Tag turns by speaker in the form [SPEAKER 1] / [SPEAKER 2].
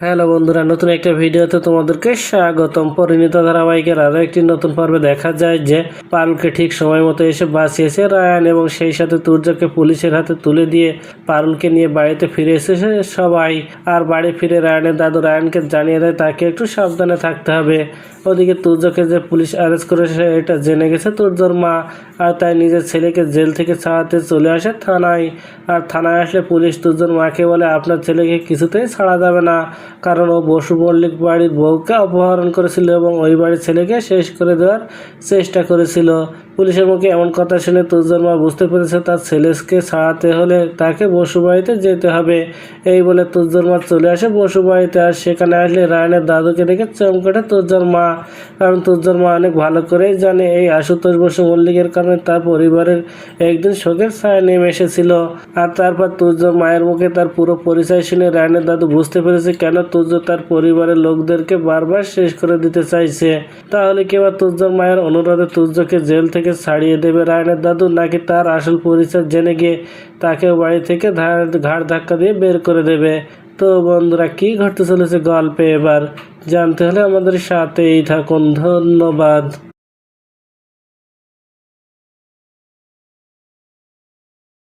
[SPEAKER 1] Hello বন্ধুরা, নতুন একটা ভিডিওতে তোমাদেরকে স্বাগতম। পরিণীত ধারাবাহিকের আরও একটি নতুন পর্বে দেখা যায় যে পারুলকে ঠিক সময় মতো এসে বাঁচিয়েছে রায়ান এবং সেই সাথে তুর্যকে পুলিশের হাতে তুলে দিয়ে পারুলকে নিয়ে বাড়িতে ফিরে এসেছে সবাই। আর বাড়ি ফিরে রায়ানের দাদু রায়ানকে জানিয়ে দেয়, তাকে একটু সাবধানে থাকতে হবে। ওদিকে তুর্যকে যে পুলিশ অ্যারেস্ট করেছে এটা জেনে গেছে তুর্যর মা। আর তাই নিজের ছেলেকে জেল থেকে ছাড়াতে চলে আসে থানায়। আর থানায় আসলে পুলিশ তুর্যর মাকে বলে, আপনার ছেলেকে কিছুতেই ছাড়া যাবে না। কারণ ও বসু মল্লিক বাড়ির বউকে অপহরণ করেছিল এবং ওই বাড়ির ছেলেকে শেষ করে দেওয়ার চেষ্টা করেছিল। পুলিশের মুখে এমন কথা শুনে তুর্যর মা বুঝতে পেরেছে তার ছেলেকে ছাড়াতে হলে তাকে বসুবাড়িতে যেতে হবে। এই বলে তুর্যর মা চলে আসে বসুবাড়িতে আর সেখানে আসলে রায়নের দাদুকে দেখে চমকাটে তুর্যর মা। কারণ তুর্যর মা অনেক ভালো করেই জানে এই আশুতোষ বসু মল্লিকের কারণে তার পরিবারের একদিন শোকের ছায়া নেমে এসেছিল। আর তারপর তুর্য মায়ের মুখে তার পুরো পরিচয় শুনে রায়নের দাদু বুঝতে পেরেছে কেন তুর্য তার পরিবারের লোকদেরকে বারবার শেষ করে দিতে চাইছে। তাহলে কি এবার মায়ের অনুরোধে তুর্যকে জেল থেকে ছাড়িয়ে দেবে রায়নের দাদু, নাকি তার আসল পরিচয় জেনে গিয়ে তাকে বাড়ি থেকে ঘাড় ধাক্কা দিয়ে বের করে দেবে? তো বন্ধুরা, কি ঘটতে চলেছে গল্পে এবার? জানতে হলে আমাদের সাথেই থাকুন। ধন্যবাদ।